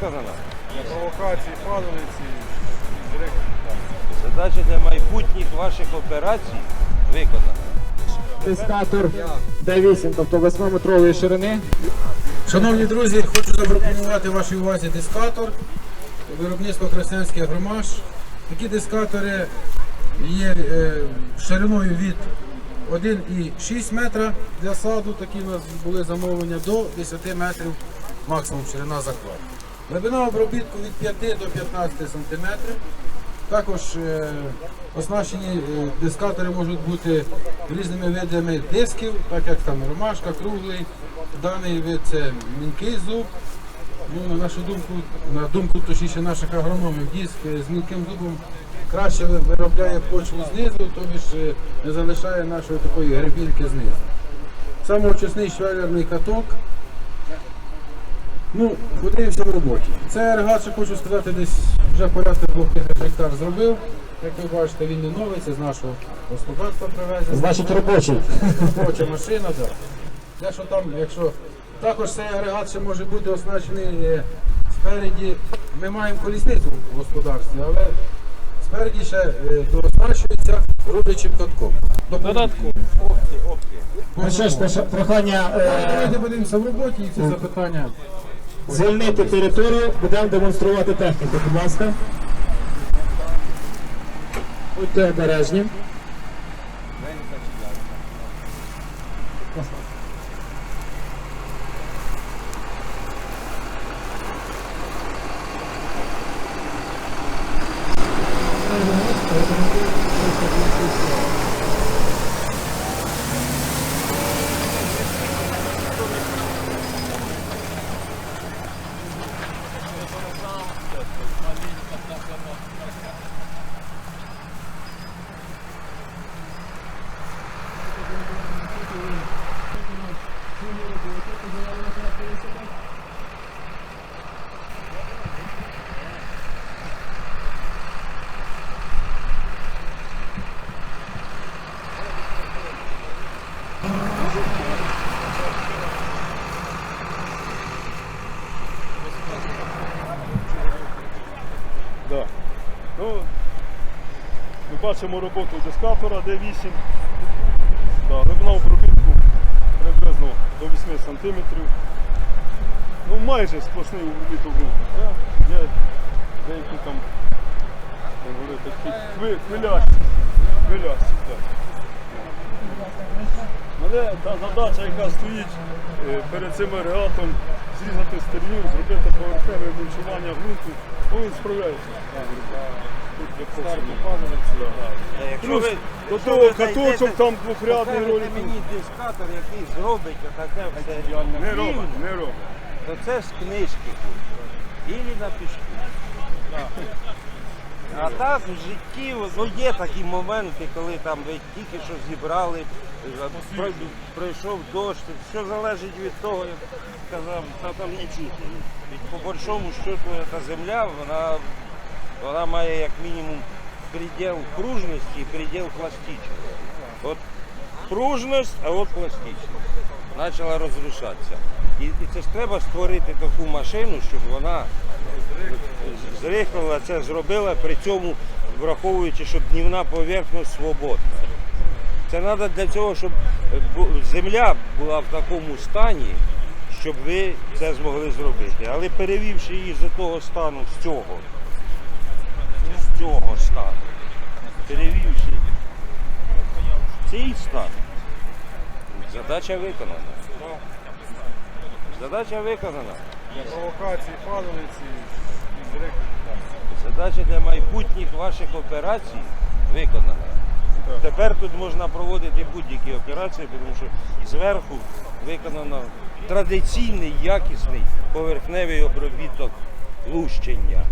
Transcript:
виконана. провокації, падалиці, директор. Задача для майбутніх ваших операцій виконана. Дискатор Д8, тобто 8-метрової ширини. Шановні друзі, хочу запропонувати вашій увазі дискатор виробництва Краснянський агромаш. Такі дискатори є е, шириною від 1,6 метра для саду. Такі у нас були замовлення до 10 метрів максимум ширина захвату. Глибина обробітку від 5 до 15 сантиметрів. Також е, оснащені е, дискатори можуть бути різними видами дисків, так як там ромашка, круглий. Даний вид це мінкий зуб. Ну, на нашу думку, на думку точніше наших агрономів, диск е, з мілким зубом краще виробляє почву знизу, тобі ж не залишає нашої такої грибінки знизу. Самоочисний швелерний каток. Ну, подивимося в роботі. Це регат, що хочу сказати, десь вже порядка 2000 гектар зробив. Як ви бачите, він не новий, це з нашого господарства привезений. Значить робочий. Робоча машина, так. Якщо там, якщо також цей агрегат ще може бути оснащений е, спереді. Ми маємо колісницю в господарстві, але спереді ще е, дооснащується рубячим катком. Додатку. Ну що ж, прохання е, Давайте подивимося в роботі і ці запитання. Звільнити територію, будемо демонструвати техніку, будь ласка. Будьте обережні. Ну, ми бачимо роботу дискатора D8. Да, глибина обробітку приблизно до 8 см. Ну, майже сплошний був. Да? Є деякі там хвилясті. Але та задача, яка стоїть е, перед цим агрегатом, зрізати стерню, зробити поверхневе мульчування ґрунту, ну він справляється. Якщо Плюс ви, до того каточок там двохрядний ролик. мені дискатор, який зробить отаке все Не робить, не робить. то це з книжки. Ілі на пішку. А так в житті ну, є такі моменти, коли там ви тільки що зібрали, прой- пройшов дощ, все залежить від того, як сказав, та там не чути. По большому щоту ця земля, вона, вона має як мінімум предел пружності і предел пластичності. От пружність, а от пластичність. Почала розрушатися. І, і це ж треба створити таку машину, щоб вона зрихлила це зробила, при цьому враховуючи, щоб днівна поверхність свободна. Це треба для цього, щоб земля була в такому стані, щоб ви це змогли зробити. Але перевівши її з того стану, з цього, цього стану, перевівши цей стан, задача виконана. Задача виконана. Провокації, директор. Задача для майбутніх ваших операцій виконана. Тепер тут можна проводити будь-які операції, тому що зверху виконано традиційний якісний поверхневий обробіток лущення.